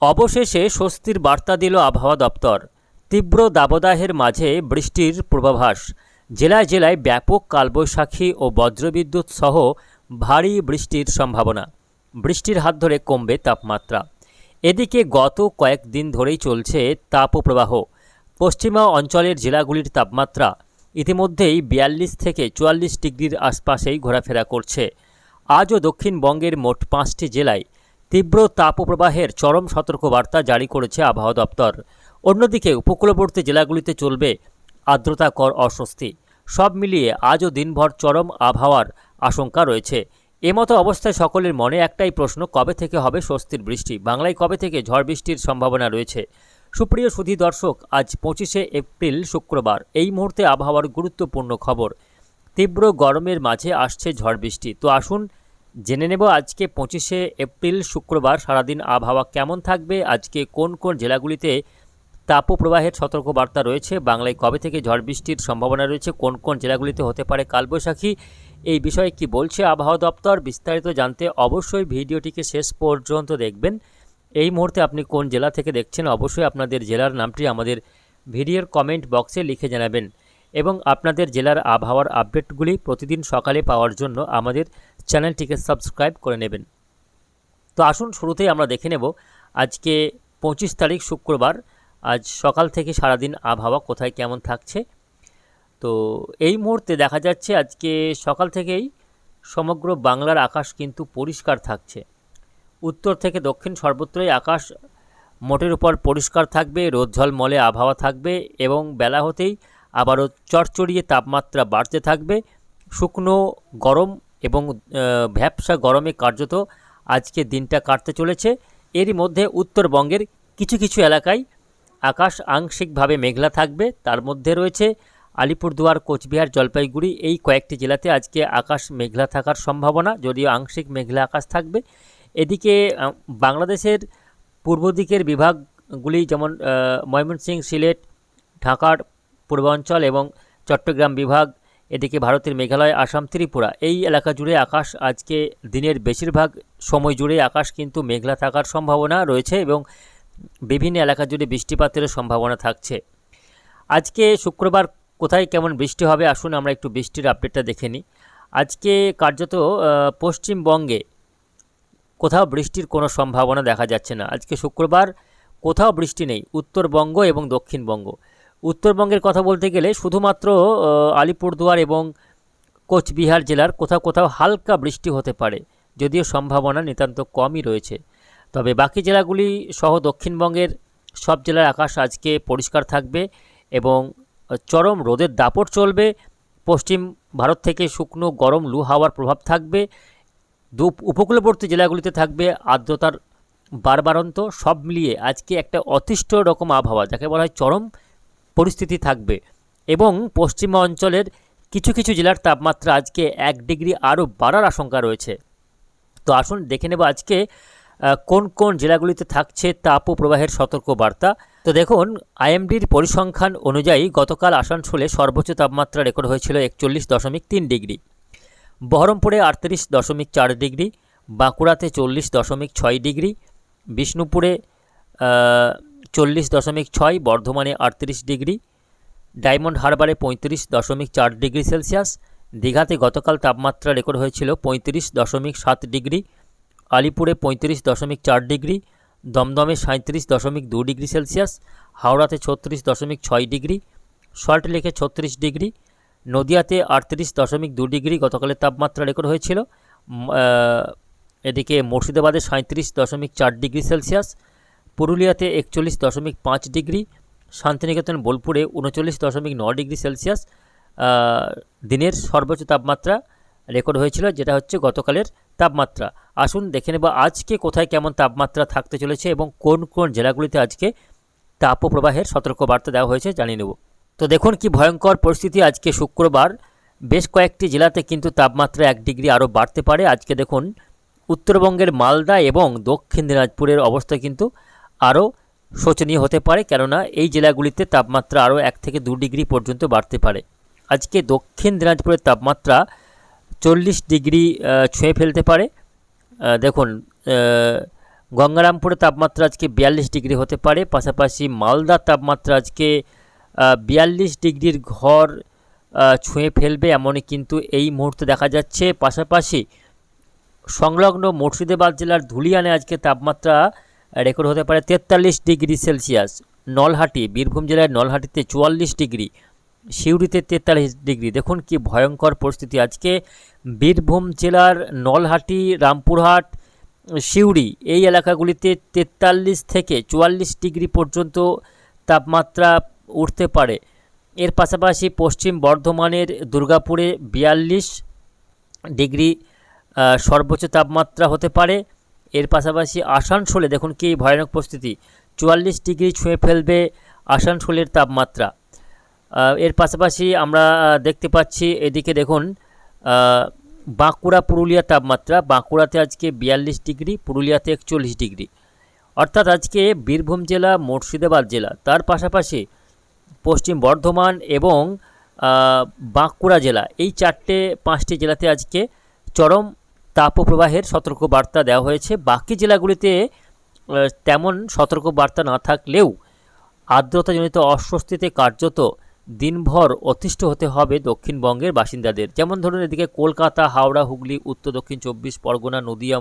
অবশেষে স্বস্তির বার্তা দিল আবহাওয়া দপ্তর। তীব্র দাবদাহের মাঝে বৃষ্টির পূর্বাভাস। জেলায় জেলায় ব্যাপক কালবৈশাখী ও বজ্রবিদ্যুৎ সহ ভারী বৃষ্টির সম্ভাবনা। বৃষ্টির হাত ধরে কমবে তাপমাত্রা। এদিকে গত কয়েকদিন ধরেই চলছে তাপপ্রবাহ। পশ্চিমা অঞ্চলের জেলাগুলির তাপমাত্রা ইতিমধ্যেই বিয়াল্লিশ থেকে চুয়াল্লিশ ডিগ্রির আশপাশেই ঘোরাফেরা করছে। আজও দক্ষিণবঙ্গের মোট পাঁচটি জেলায় তীব্র তাপপ্রবাহের চরম সতর্কবার্তা জারি করেছে আবহাওয়া দপ্তর। অন্যদিকে, উপকূলবর্তী জেলাগুলিতে চলবে আর্দ্রতাকর অস্বস্তি। সব মিলিয়ে আজও দিনভর চরম আবহাওয়ার আশঙ্কা রয়েছে। এমতো অবস্থায় সকলের মনে একটাই প্রশ্ন, কবে থেকে হবে স্বস্তির বৃষ্টি? বাংলায় কবে থেকে ঝড় বৃষ্টির সম্ভাবনা রয়েছে? সুপ্রিয় সুধী দর্শক, আজ পঁচিশে এপ্রিল শুক্রবার। এই মুহূর্তে আবহাওয়ার গুরুত্বপূর্ণ খবর। তীব্র গরমের মাঝে আসছে ঝড় বৃষ্টি। তো আসুন জেনে নেব আজকে পঁচিশে এপ্রিল শুক্রবার সারাদিন আবহাওয়া কেমন থাকবে, আজকে কোন কোন জেলাগুলিতে তাপপ্রবাহের সতর্কবার্তা রয়েছে, বাংলায় কবে থেকে ঝড় বৃষ্টির সম্ভাবনা রয়েছে, কোন কোন জেলাগুলিতে হতে পারে কালবৈশাখী এই বিষয়ে কি বলছে আবহাওয়া দপ্তর বিস্তারিত জানতে অবশ্যই ভিডিওটিকে শেষ পর্যন্ত দেখবেন। এই মুহূর্তে আপনি কোন জেলা থেকে দেখছেন অবশ্যই আপনাদের জেলার নামটি আমাদের ভিডিওর কমেন্ট বক্সে লিখে জানাবেন এবং আপনাদের জেলার আবহাওয়ার আপডেটগুলি প্রতিদিন সকালে পাওয়ার জন্য আমাদের চ্যানেলটিকে সাবস্ক্রাইব করে নেবেন। তো আসুন শুরুতেই আমরা দেখে নেব আজকে পঁচিশ তারিখ শুক্রবার, আজ সকাল থেকে সারাদিন আবহাওয়া কোথায় কেমন থাকছে। তো এই মুহূর্তে দেখা যাচ্ছে আজকে সকাল থেকেই সমগ্র বাংলার আকাশ কিন্তু পরিষ্কার থাকছে। উত্তর থেকে দক্ষিণ সর্বত্রই আকাশ মোটের উপর পরিষ্কার থাকবে, রোদ ঝলমলে আবহাওয়া থাকবে এবং বেলা হতেই আবারও চড়চড়িয়ে তাপমাত্রা বাড়তে থাকবে। শুকনো, গরম এবং আহ, ভ্যাপসা গরমে কার্যত আজকে দিনটা কাটতে চলেছে। এরই মধ্যে উত্তরবঙ্গের কিছু কিছু এলাকায় আকাশ আংশিকভাবে মেঘলা থাকবে। তার মধ্যে রয়েছে আলিপুরদুয়ার কোচবিহার জলপাইগুড়ি। এই কয়েকটি জেলাতে আজকে আকাশ মেঘলা থাকার সম্ভাবনা যদিও আংশিক মেঘলা আকাশ থাকবে। এদিকে বাংলাদেশের পূর্ব দিকের বিভাগগুলি যেমন ময়মনসিংহ সিলেট ঢাকার পূর্বাঞ্চল এবং চট্টগ্রাম বিভাগ এদিকে ভারতের মেঘালয়, আসাম, ত্রিপুরা এই এলাকা জুড়ে আকাশ আজকে দিনের বেশিরভাগ সময় জুড়ে আকাশ কিন্তু মেঘলা থাকার সম্ভাবনা রয়েছে এবং বিভিন্ন এলাকা জুড়ে বৃষ্টিপাতেরও সম্ভাবনা থাকছে। আজকে শুক্রবার কোথায় কেমন বৃষ্টি হবে? আসুন আমরা একটু বৃষ্টির আপডেটটা দেখে নিই। আজকে কার্যত পশ্চিমবঙ্গে কোথাও বৃষ্টির কোনো সম্ভাবনা দেখা যাচ্ছে না। আজকে শুক্রবার কোথাও বৃষ্টি নেই, উত্তরবঙ্গ এবং দক্ষিণবঙ্গ। উত্তরবঙ্গের কথা বলতে গেলে শুধুমাত্র আলিপুরদুয়ার এবং কোচবিহার জেলার কোথাও কোথাও হালকা বৃষ্টি হতে পারে, যদিও সম্ভাবনা নিতান্ত কমই রয়েছে। তবে বাকি জেলাগুলি সহ দক্ষিণবঙ্গের সব জেলার আকাশ আজকে পরিষ্কার থাকবে এবং চরম রোদের দাপট চলবে। পশ্চিম ভারত থেকে শুকনো গরম লু হাওয়ার প্রভাব থাকবে। দু উপকূলবর্তী জেলাগুলিতে থাকবে আর্দ্রতার বারবারন্ত। সব মিলিয়ে আজকে একটা অতিষ্ঠ রকম আবহাওয়া, যাকে বলা হয় চরম পরিস্থিতি থাকবে। এবং পশ্চিমা অঞ্চলের কিছু কিছু জেলার তাপমাত্রা আজকে এক ডিগ্রি আরও বাড়ার আশঙ্কা রয়েছে। তো আসুন দেখে নেব আজকে কোন কোন জেলাগুলিতে থাকছে তাপ ও প্রবাহের সতর্ক বার্তা তো দেখুন, আইএমডির পরিসংখ্যান অনুযায়ী গতকাল আসানসোলে সর্বোচ্চ তাপমাত্রা রেকর্ড হয়েছিল একচল্লিশ দশমিক তিন ডিগ্রি। বহরমপুরে আটত্রিশ দশমিক চার ডিগ্রি, বাঁকুড়াতে চল্লিশ দশমিক ছয় ডিগ্রি, বিষ্ণুপুরে চল্লিশ দশমিক ছয়, বর্ধমানে আটত্রিশ ডিগ্রি, ডায়মন্ড হারবারে পঁয়ত্রিশ দশমিক চার ডিগ্রি সেলসিয়াস, দীঘাতে গতকাল তাপমাত্রা রেকর্ড হয়েছিল পঁয়ত্রিশ দশমিক সাত ডিগ্রি, আলিপুরে পঁয়ত্রিশ দশমিক চার ডিগ্রি, দমদমে সাঁত্রিশ দশমিক দু ডিগ্রি সেলসিয়াস, হাওড়াতে ছত্রিশ দশমিক ছয় ডিগ্রি, সল্টলেকে ছত্রিশ ডিগ্রি, নদিয়াতে আটত্রিশ দশমিক দু ডিগ্রি গতকালের তাপমাত্রা রেকর্ড হয়েছিল এদিকে মুর্শিদাবাদে সাঁত্রিশ দশমিক চার ডিগ্রি সেলসিয়াস পুরুলিয়াতে একচল্লিশ দশমিক পাঁচ ডিগ্রি, শান্তিনিকেতন, বোলপুরে উনচল্লিশ দশমিক ন ডিগ্রি সেলসিয়াস দিনের সর্বোচ্চ তাপমাত্রা রেকর্ড হয়েছিল, যেটা হচ্ছে গতকালের তাপমাত্রা। আসুন দেখে নেব আজকে কোথায় কেমন তাপমাত্রা থাকতে চলেছে এবং কোন কোন জেলাগুলিতে আজকে তাপপ্রবাহের সতর্কবার্তা দেওয়া হয়েছে জানিয়ে নেব। তো দেখুন কি ভয়ঙ্কর পরিস্থিতি আজকে শুক্রবার। বেশ কয়েকটি জেলাতে কিন্তু তাপমাত্রা এক ডিগ্রি আরও বাড়তে পারে। আজকে দেখুন, উত্তরবঙ্গের মালদা এবং দক্ষিণ দিনাজপুরের অবস্থা কিন্তু আরও শোচনীয় হতে পারে কেননা এই জেলাগুলিতে তাপমাত্রা আরও এক থেকে দু ডিগ্রি পর্যন্ত বাড়তে পারে। আজকে দক্ষিণ দিনাজপুরের তাপমাত্রা চল্লিশ ডিগ্রি ছুঁয়ে ফেলতে পারে। দেখুন আহ, গঙ্গারামপুরে তাপমাত্রা আজকে বিয়াল্লিশ ডিগ্রি হতে পারে পাশাপাশি মালদার তাপমাত্রা আজকে বিয়াল্লিশ ডিগ্রির ঘর ছুঁয়ে ফেলবে এমনই কিন্তু এই মুহূর্তে দেখা যাচ্ছে। পাশাপাশি সংলগ্ন মুর্শিদাবাদ জেলার ধুলিয়ানে আজকে তাপমাত্রা রেকর্ড হতে পারে তেতাল্লিশ ডিগ্রি সেলসিয়াস। নলহাটি, বীরভূম জেলার নলহাটিতে চুয়াল্লিশ ডিগ্রি, সিউড়িতে তেতাল্লিশ ডিগ্রি। দেখুন কি ভয়ঙ্কর পরিস্থিতি আজকে। বীরভূম জেলার নলহাটি, রামপুরহাট, সিউড়ি এই এলাকাগুলিতে তেতাল্লিশ থেকে চুয়াল্লিশ ডিগ্রি পর্যন্ত তাপমাত্রা উঠতে পারে। এর পাশাপাশি পশ্চিম বর্ধমানের দুর্গাপুরে বিয়াল্লিশ ডিগ্রি সর্বোচ্চ তাপমাত্রা হতে পারে। এর পাশাপাশি আসানসোলে দেখুন কি ভয়ানক পরিস্থিতি। চুয়াল্লিশ ডিগ্রি ছুঁয়ে ফেলবে আসানসোলের তাপমাত্রা। এর পাশাপাশি আমরা দেখতে পাচ্ছি এদিকে দেখুন বাঁকুড়া পুরুলিয়া তাপমাত্রা। বাঁকুড়াতে আজকে বিয়াল্লিশ ডিগ্রি, পুরুলিয়াতে একচল্লিশ ডিগ্রি। অর্থাৎ আজকে বীরভূম জেলা, মুর্শিদাবাদ জেলা, তার পাশাপাশি পশ্চিম বর্ধমান এবং বাঁকুড়া জেলা। এই চারটে, পাঁচটি জেলাতে আজকে চরম তাপপ্রবাহের সতর্কবার্তা দেওয়া হয়েছে। বাকি জেলাগুলিতে তেমন সতর্কবার্তা না থাকলেও আর্দ্রতাজনিত অস্বস্তিতে কার্যত দিনভর অতিষ্ঠ হতে হবে দক্ষিণবঙ্গের বাসিন্দাদের। যেমন ধরুন, এদিকে কলকাতা, হাওড়া, হুগলি, উত্তর, দক্ষিণ চব্বিশ, পরগনা, নদিয়া,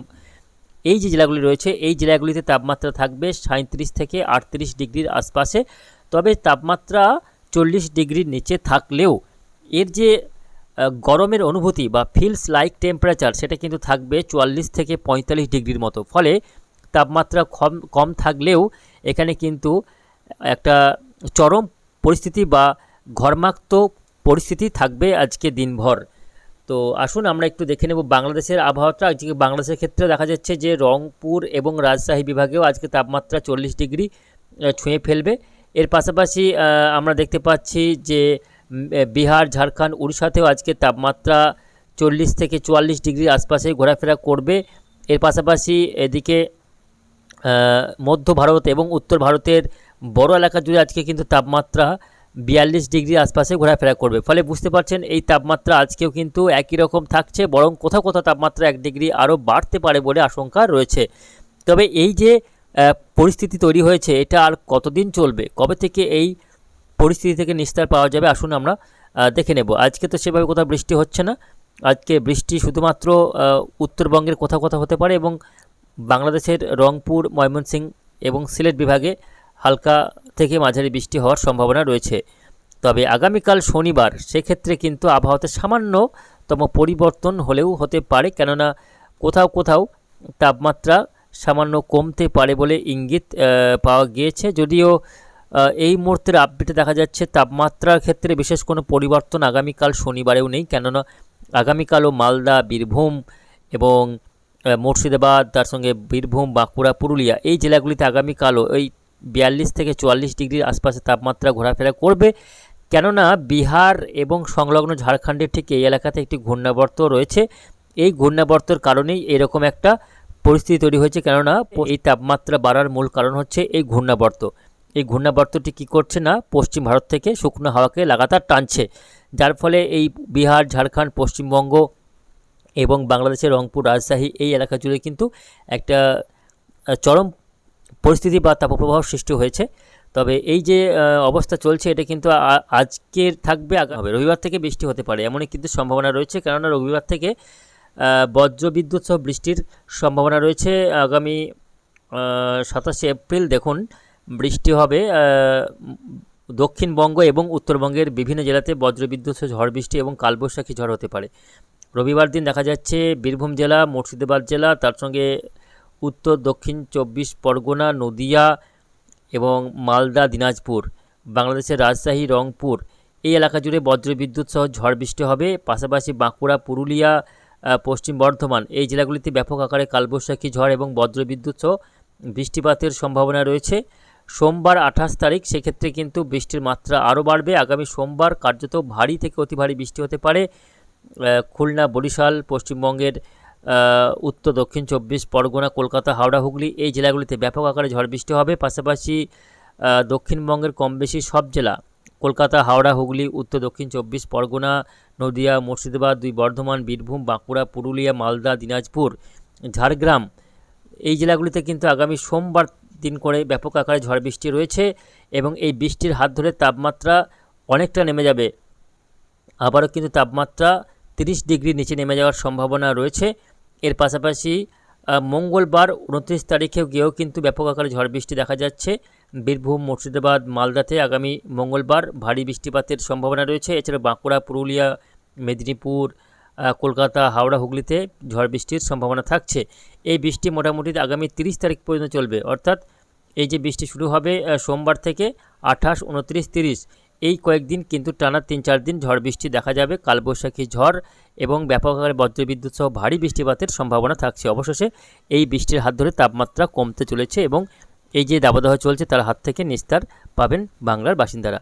এই যে জেলাগুলি রয়েছে, এই জেলাগুলিতে তাপমাত্রা থাকবে সাঁত্রিশ থেকে আটত্রিশ ডিগ্রির আশপাশে। তবে তাপমাত্রা চল্লিশ ডিগ্রির নিচে থাকলেও এর যে গরমের অনুভূতি বা ফিলস লাইক টেম্পারেচার সেটা কিন্তু থাকবে চুয়াল্লিশ থেকে পঁয়তাল্লিশ ডিগ্রির মতো। ফলে তাপমাত্রা কম কম থাকলেও এখানে কিন্তু একটা চরম পরিস্থিতি বা ঘর্মাক্ত পরিস্থিতি থাকবে আজকে দিনভর। তো আসুন আমরা একটু দেখে নেব বাংলাদেশের আবহাওয়াটা। আজকে বাংলাদেশের ক্ষেত্রে দেখা যাচ্ছে যে রংপুর এবং রাজশাহী বিভাগেও আজকে তাপমাত্রা চল্লিশ ডিগ্রি ছুঁয়ে ফেলবে। এর পাশাপাশি আমরা দেখতে পাচ্ছি যে বিহার, ঝাড়খণ্ড, উড়িষ্যাতেও আজকে তাপমাত্রা চল্লিশ থেকে চুয়াল্লিশ ডিগ্রির আশপাশে ঘোরাফেরা করবে। এর পাশাপাশি এদিকে মধ্য ভারত এবং উত্তর ভারতের বড় এলাকা জুড়ে আজকে কিন্তু তাপমাত্রা বিয়াল্লিশ ডিগ্রির আশপাশে ঘোরাফেরা করবে। ফলে বুঝতে পারছেন, এই তাপমাত্রা আজকেও কিন্তু একই রকম থাকছে, বরং কোথাও কোথাও তাপমাত্রা এক ডিগ্রি আরও বাড়তে পারে বলে আশঙ্কা রয়েছে। তবে এই যে পরিস্থিতি তৈরি হয়েছে, এটা আর কতদিন চলবে? কবে থেকে এই পরিস্থিতি থেকে নিস্তার পাওয়া যাবে। আসুন আমরা দেখে নেব। আজকে তো সেভাবে কোথাও বৃষ্টি হচ্ছে না। আজকে বৃষ্টি শুধুমাত্র উত্তরবঙ্গের কোথাও কোথাও হতে পারে এবং বাংলাদেশের রংপুর ময়মনসিংহ এবং সিলেট বিভাগে হালকা থেকে মাঝারি বৃষ্টি হওয়ার সম্ভাবনা রয়েছে। তবে আগামীকাল শনিবার সেক্ষেত্রে কিন্তু আবহাওয়াতে সামান্যতম পরিবর্তন হলেও হতে পারে। কেননা কোথাও কোথাও তাপমাত্রা সামান্য কমতে পারে বলে ইঙ্গিত পাওয়া গিয়েছে। যদিও এই মুহূর্তের আপডেটে দেখা যাচ্ছে তাপমাত্রার ক্ষেত্রে বিশেষ কোনো পরিবর্তন আগামীকাল শনিবারেও নেই। কেননা আগামীকালও মালদা, বীরভূম এবং মুর্শিদাবাদ, তার সঙ্গে বীরভূম, বাঁকুড়া, পুরুলিয়া এই জেলাগুলিতে আগামীকালও এই বিয়াল্লিশ থেকে চুয়াল্লিশ ডিগ্রির আশপাশে তাপমাত্রা ঘোরাফেরা করবে। কেননা বিহার এবং সংলগ্ন ঝাড়খণ্ডের ঠিক এই এলাকাতে একটি ঘূর্ণাবর্ত রয়েছে। এই ঘূর্ণাবর্তর কারণেই এরকম একটা পরিস্থিতি তৈরি হয়েছে। কেননা এই তাপমাত্রা বাড়ার মূল কারণ হচ্ছে এই ঘূর্ণাবর্ত। এই ঘূর্ণাবর্তটি কী করছে না? পশ্চিম ভারত থেকে শুকনো হাওয়াকে লাগাতার টানছে। যার ফলে এই বিহার ঝাড়খণ্ড পশ্চিমবঙ্গ এবং বাংলাদেশের রংপুর রাজশাহী এই এলাকা জুড়ে কিন্তু একটা চরম পরিস্থিতি বা তাপপ্রবাহ সৃষ্টি হয়েছে। তবে এই যে অবস্থা চলছে এটা কিন্তু আজকের থাকবে হবে। রবিবার থেকে বৃষ্টি হতে পারে এমনই কিন্তু সম্ভাবনা রয়েছে। কেননা রবিবার থেকে আহ, বজ্র বিদ্যুৎ সহ বৃষ্টির সম্ভাবনা রয়েছে। আগামী সাতাশে এপ্রিল দেখুন বৃষ্টি হবে দক্ষিণবঙ্গ এবং উত্তরবঙ্গের বিভিন্ন জেলাতে বজ্রবিদ্যুৎ, ঝড় বৃষ্টি এবং কালবৈশাখী ঝড় হতে পারে। রবিবার দিন দেখা যাচ্ছে বীরভূম জেলা, মুর্শিদাবাদ জেলা, তার সঙ্গে উত্তর, দক্ষিণ চব্বিশ পরগনা, নদিয়া এবং মালদা, দিনাজপুর, বাংলাদেশের রাজশাহী, রংপুর। এই এলাকা জুড়ে বজ্রবিদ্যুৎ সহ ঝড় বৃষ্টি হবে, পাশাপাশি বাঁকুড়া, পুরুলিয়া পশ্চিম বর্ধমান, এই জেলাগুলিতে ব্যাপক আকারে কালবৈশাখী ঝড় এবং বজ্রবিদ্যুৎ সহ বৃষ্টিপাতের সম্ভাবনা রয়েছে। সোমবার আঠাশ তারিখ, সেক্ষেত্রে কিন্তু বৃষ্টির মাত্রা আরও বাড়বে। আগামী সোমবার কার্যত ভারী থেকে অতি ভারী বৃষ্টি হতে পারে। খুলনা, বরিশাল, পশ্চিমবঙ্গের উত্তর, দক্ষিণ চব্বিশ, পরগনা, কলকাতা, হাওড়া, হুগলি এই জেলাগুলিতে ব্যাপক আকারে ঝড় বৃষ্টি হবে। পাশাপাশি দক্ষিণবঙ্গের কম বেশি সব জেলা কলকাতা, হাওড়া, হুগলি, উত্তর, দক্ষিণ চব্বিশ, পরগনা, নদিয়া, মুর্শিদাবাদ, দুই বর্ধমান, বীরভূম, বাঁকুড়া, পুরুলিয়া, মালদা, দিনাজপুর, ঝাড়গ্রাম এই জেলাগুলিতে কিন্তু আগামী সোমবার দিন করে ব্যাপক আকারে ঝড় বৃষ্টি রয়েছে এবং এই বৃষ্টির হাত ধরে তাপমাত্রা অনেকটা নেমে যাবে। আবারও কিন্তু তাপমাত্রা তিরিশ ডিগ্রি নিচে নেমে যাওয়ার সম্ভাবনা রয়েছে। এর পাশাপাশি মঙ্গলবার উনত্রিশ তারিখেও গিয়েও কিন্তু ব্যাপক আকারে ঝড় বৃষ্টি দেখা যাচ্ছে। বীরভূম, মুর্শিদাবাদ, মালদাতে আগামী মঙ্গলবার ভারী বৃষ্টিপাতের সম্ভাবনা রয়েছে। এছাড়া বাঁকুড়া, পুরুলিয়া, মেদিনীপুর কলকাতা, হাওড়া, হুগলিতে ঝড় বৃষ্টির সম্ভাবনা থাকছে। এই বৃষ্টি মোটামুটি আগামী তিরিশ তারিখ পর্যন্ত চলবে। অর্থাৎ এই যে বৃষ্টি শুরু হবে সোমবার থেকে আঠাশ, উনত্রিশ, তিরিশ, এই কয়েকদিন কিন্তু টানা তিন চার দিন ঝড় বৃষ্টি দেখা যাবে। কালবৈশাখী ঝড় এবং ব্যাপক আকারে বজ্রবিদ্যুৎ সহ ভারী বৃষ্টিপাতের সম্ভাবনা থাকছে। অবশেষে এই বৃষ্টির হাত ধরে তাপমাত্রা কমতে চলেছে এবং এই যে দাবদাহ চলছে, তার হাত থেকে নিস্তার পাবেন বাংলার বাসিন্দারা।